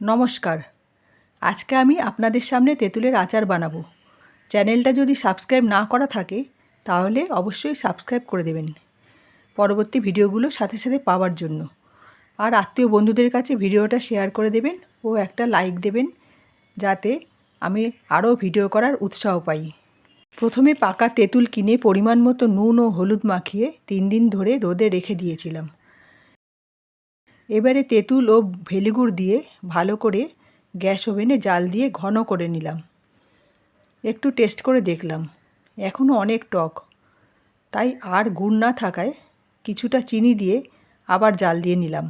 নমস্কার। আজকে আমি আপনাদের সামনে তেঁতুলের আচার বানাবো। চ্যানেলটা যদি সাবস্ক্রাইব না করা থাকে, তাহলে অবশ্যই সাবস্ক্রাইব করে দেবেন। পরবর্তী ভিডিওগুলো সাথে সাথে পাওয়ার জন্য। আর আত্মীয় বন্ধুদের কাছে ভিডিওটা শেয়ার করে দেবেন ও একটা লাইক দেবেন, যাতে আমি আরও ভিডিও করার উৎসাহ পাই। প্রথমে পাকা তেঁতুল কিনে পরিমাণ মতো নুন ও হলুদ মাখিয়ে তিন দিন ধরে রোদে রেখে দিয়েছিলাম। এবারে তেঁতুল ও ভেলিগুড় দিয়ে ভালো করে গ্যাস ওভেনে জাল দিয়ে ঘন করে নিলাম। একটু টেস্ট করে দেখলাম। এখনও অনেক টক। তাই আর গুড় না থাকায় কিছুটা চিনি দিয়ে আবার জাল দিয়ে নিলাম।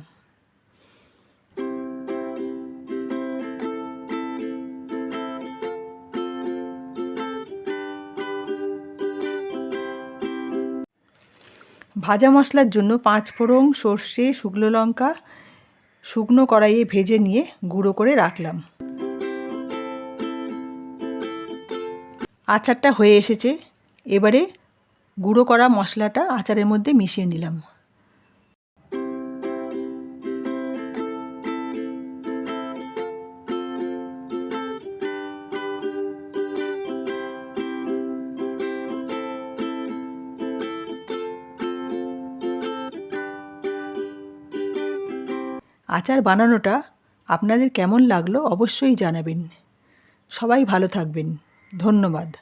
ভাজা মশলার জন্য পাঁচ ফোড়ন, সর্ষে, শুকনো লঙ্কা, শুকনো কড়াইয়ে ভেজে নিয়ে গুঁড়ো করে রাখলাম। আচারটা হয়ে এসেছে। এবারে গুঁড়ো করা মশলাটা আচারের মধ্যে মিশিয়ে নিলাম। আচার বানানোটা আপনাদের কেমন লাগল অবশ্যই জানাবেন। সবাই ভালো থাকবেন। ধন্যবাদ।